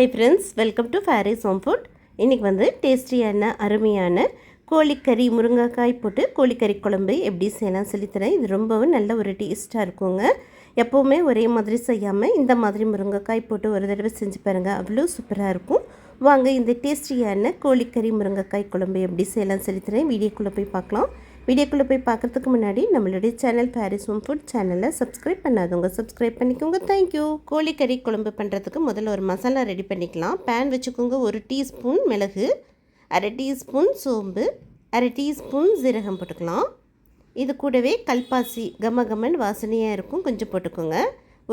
Hi friends welcome to Fairy's home food இன்றைக்கி வந்து டேஸ்டியான அருமையான கோழிக்கறி முருங்கைக்காய் போட்டு கோழிக்கறி குழம்பு எப்படி செய்யலாம் சொல்லித்தரேன். இது ரொம்பவும் நல்ல ஒரு டேஸ்ட்டாக இருக்குங்க. எப்போவுமே ஒரே மாதிரி செய்யாமல் இந்த மாதிரி முருங்கைக்காய் போட்டு ஒரு தடவை செஞ்சு பாருங்கள் அவ்வளோ சூப்பராக இருக்கும். வாங்க இந்த டேஸ்டியான கோழிக்கறி முருங்கைக்காய் குழம்பு எப்படி செய்யலாம் சொல்லித்தரேன். வீடியோக்குள்ளே போய் பார்க்கலாம். வீடியோக்குள்ளே போய் பார்க்குறதுக்கு முன்னாடி நம்மளுடைய சேனல் பாரிஸ் ஹோம் ஃபுட் சேனலை சப்ஸ்கிரைப் பண்ணாதவங்க சப்ஸ்கிரைப் பண்ணிக்கோங்க. தேங்க்யூ கோழிக்கறி குழம்பு பண்ணுறதுக்கு முதல்ல ஒரு மசாலா ரெடி பண்ணிக்கலாம். பேன் வச்சுக்கோங்க. ஒரு டீஸ்பூன் மிளகு அரை டீஸ்பூன் சோம்பு அரை டீஸ்பூன் ஜீரகம் போட்டுக்கலாம். இது கூடவே கல்பாசி கம கமன் வாசனையாக இருக்கும். கொஞ்சம் போட்டுக்கோங்க.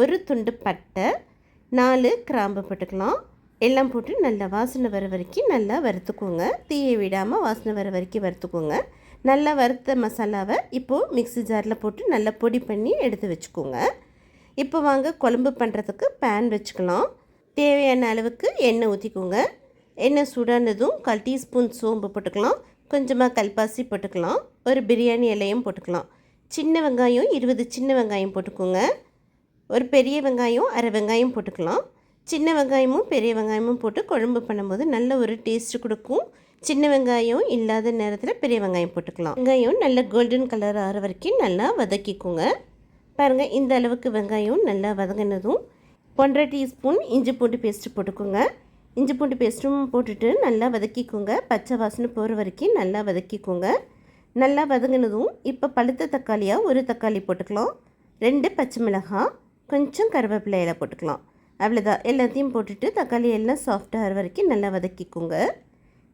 ஒரு துண்டு பட்டை நாலு கிராம்பு போட்டுக்கலாம். எல்லாம் போட்டு நல்லா வாசனை வர வரைக்கும் நல்லா வறுத்துக்கோங்க. தீயை விடாமல் வாசனை வர வரைக்கும் வறுத்துக்கோங்க. நல்லா வறுத்த மசாலாவை இப்போது மிக்ஸி ஜாரில் போட்டு நல்லா பொடி பண்ணி எடுத்து வச்சுக்கோங்க. இப்போ வாங்க குழம்பு பண்ணுறதுக்கு பேன் வச்சுக்கலாம். தேவையான அளவுக்கு எண்ணெய் ஊற்றிக்கோங்க எண்ணெய் சூடானதும் கால் டீஸ்பூன் சோம்பு போட்டுக்கலாம். கொஞ்சமாக கல்பாசி போட்டுக்கலாம். ஒரு பிரியாணி இலையும் போட்டுக்கலாம். சின்ன வெங்காயம் இருபது சின்ன வெங்காயம் போட்டுக்கோங்க. ஒரு பெரிய வெங்காயம் அரை வெங்காயம் போட்டுக்கலாம். சின்ன வெங்காயமும் பெரிய வெங்காயமும் போட்டு குழம்பு பண்ணும்போது நல்ல ஒரு டேஸ்ட்டு கொடுக்கும். சின்ன வெங்காயம் இல்லாத நேரத்தில் பெரிய வெங்காயம் போட்டுக்கலாம். வெங்காயம் நல்ல கோல்டன் கலர் ஆகிற வரைக்கும் நல்லா வதக்கிக்கோங்க. பாருங்கள் இந்த அளவுக்கு வெங்காயம் நல்லா வதங்கினதும் ஒன்றரை டீஸ்பூன் இஞ்சி பூண்டு பேஸ்ட்டு போட்டுக்கோங்க. இஞ்சி பூண்டு பேஸ்ட்டும் போட்டுட்டு நல்லா வதக்கிக்கோங்க. பச்சை வாசனை போகிற வரைக்கும் நல்லா வதக்கிக்கோங்க. நல்லா வதங்கினதும் இப்போ பழுத்த தக்காளியாக ஒரு தக்காளி போட்டுக்கலாம். ரெண்டு பச்சை மிளகாய் கொஞ்சம் கருவேப்பிலையில போட்டுக்கலாம். அவ்வளோதான் எல்லாத்தையும் போட்டுட்டு தக்காளி எல்லாம் சாஃப்டாகிற வரைக்கும் நல்லா வதக்கிக்கோங்க.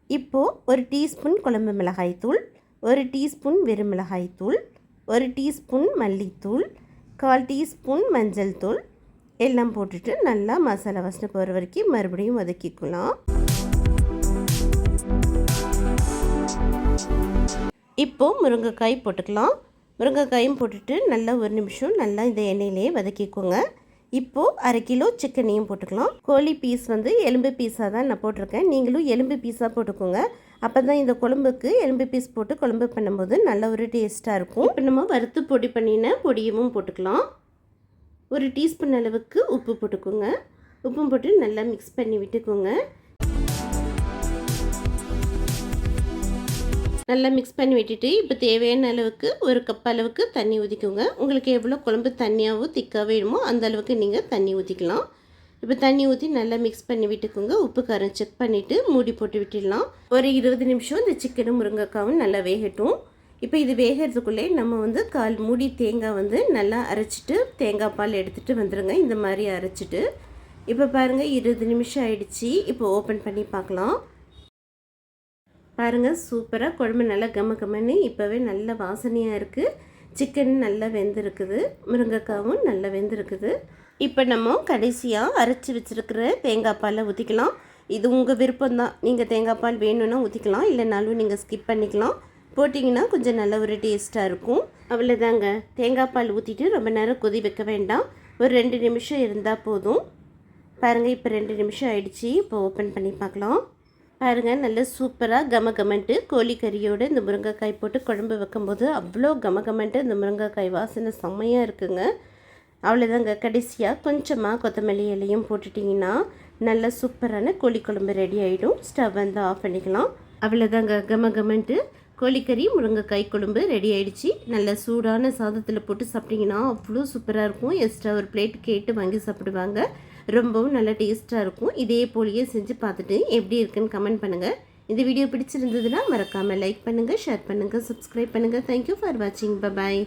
இப்போது ஒரு டீஸ்பூன் குழம்பு மிளகாய்த்தூள் ஒரு டீஸ்பூன் வெறும் மிளகாய்த்தூள் ஒரு டீஸ்பூன் மல்லித்தூள் கால் டீஸ்பூன் மஞ்சள் தூள். எல்லாம் போட்டுட்டு நல்லா மசாலா வாசனை போகிற வரைக்கும் மறுபடியும் வதக்கிக்கலாம். இப்போது முருங்கைக்காய் போட்டுக்கலாம். முருங்கைக்காயும் போட்டுட்டு நல்லா ஒரு நிமிஷம் நல்லா இந்த எண்ணெயிலே வதக்கிக்கோங்க. இப்போது அரை கிலோ சிக்கனையும் போட்டுக்கலாம். கோழி பீஸ் வந்து எலும்பு பீஸாக தான் நான் போட்டிருக்கேன். நீங்களும் எலும்பு பீஸாக போட்டுக்கோங்க. அப்போ தான் இந்த குழம்புக்கு எலும்பு பீஸ் போட்டு குழம்பு பண்ணும்போது நல்ல ஒரு டேஸ்ட்டாக இருக்கும். இப்போ நம்ம வறுத்து பொடி பண்ணின பொடியவும் போட்டுக்கலாம். ஒரு டீஸ்பூன் அளவுக்கு உப்பு போட்டுக்கோங்க. உப்பும் போட்டு நல்லா மிக்ஸ் பண்ணி விட்டுக்கோங்க. நல்லா மிக்ஸ் பண்ணி விட்டுட்டு இப்போ தேவையான அளவுக்கு ஒரு கப் அளவுக்கு தண்ணி ஊற்றிக்கோங்க உங்களுக்கு எவ்வளோ குழம்பு தண்ணியாகவும் திக்காக வேணுமோ அந்த அளவுக்கு நீங்கள் தண்ணி ஊற்றிக்கலாம் இப்போ தண்ணி ஊற்றி நல்லா மிக்ஸ் பண்ணி விட்டுக்கோங்க. உப்பு காரம் செக் பண்ணிவிட்டு மூடி போட்டு விட்டுடலாம். ஒரு இருபது நிமிஷம் இந்த சிக்கனும் முருங்கைக்காவும் நல்லா வேகட்டும். இப்போ இது வேகிறதுக்குள்ளே நம்ம வந்து கால் மூடி தேங்காய் வந்து நல்லா அரைச்சிட்டு தேங்காய் பால் எடுத்துகிட்டு வந்துடுங்க இந்த மாதிரி அரைச்சிட்டு. இப்போ பாருங்கள் இருபது நிமிஷம் ஆயிடுச்சு. இப்போ ஓப்பன் பண்ணி பார்க்கலாம். பாருங்கள் சூப்பராக குழம்பு நல்லா கம கமன்னு இப்போவே நல்ல வாசனையாக இருக்குது சிக்கன் நல்லா வெந்திருக்குது. முருங்கைக்காவும் நல்லா வெந்திருக்குது. இப்போ நம்ம கடைசியாக அரைச்சி வச்சுருக்கிற தேங்காய் பாலை ஊற்றிக்கலாம் இது உங்கள் விருப்பம் தான் நீங்கள் தேங்காய் பால் வேணும்னா ஊற்றிக்கலாம் இல்லைனாலும் நீங்கள் ஸ்கிப் பண்ணிக்கலாம். போட்டிங்கன்னா கொஞ்சம் நல்ல ஒரு டேஸ்ட்டாக இருக்கும். அவ்வளோதாங்க தேங்காய் பால் ஊற்றிட்டு ரொம்ப நேரம் கொதி வைக்க வேண்டாம். ஒரு ரெண்டு நிமிஷம் இருந்தால் போதும். பாருங்கள் இப்போ ரெண்டு நிமிஷம் ஆயிடுச்சு. இப்போ ஓப்பன் பண்ணி பார்க்கலாம். பாருங்கள் நல்ல சூப்பராக கம கமன்ட்டு கோழிக்கறியோடு இந்த முருங்கைக்காய் போட்டு குழம்பு வைக்கும்போது அவ்வளோ கம கமன்ட்டு இந்த முருங்கைக்காய் வாசனை செம்மையாக இருக்குங்க. அவ்வளோதாங்க கடைசியாக கொஞ்சமாக கொத்தமல்லி இலையும் போட்டுட்டிங்கன்னா நல்ல சூப்பரான கோழி குழம்பு ரெடி ஆகிடும் ஸ்டவ் வந்து ஆஃப் பண்ணிக்கலாம். அவ்வளோதாங்க கம கமன்ட்டு கோழிக்கறி முருங்கைக்காய் குழம்பு ரெடி ஆயிடுச்சு. நல்ல சூடான சாதத்தில் போட்டு சாப்பிட்டிங்கன்னா அவ்வளோ சூப்பராக இருக்கும். எக்ஸ்ட்ரா ஒரு பிளேட் கேட்டு வாங்கி சாப்பிடுவாங்க. ரொம்பவும் நல்லா டேஸ்ட்டாக இருக்கும். இதே போலியே செஞ்சு பார்த்துட்டு எப்படி இருக்குன்னு கமெண்ட் பண்ணுங்கள் இந்த வீடியோ பிடிச்சிருந்ததுன்னா மறக்காமல் லைக் பண்ணுங்கள் ஷேர் பண்ணுங்கள் சப்ஸ்கிரைப் பண்ணுங்கள் தேங்க்யூ ஃபார் வாட்சிங் பாய்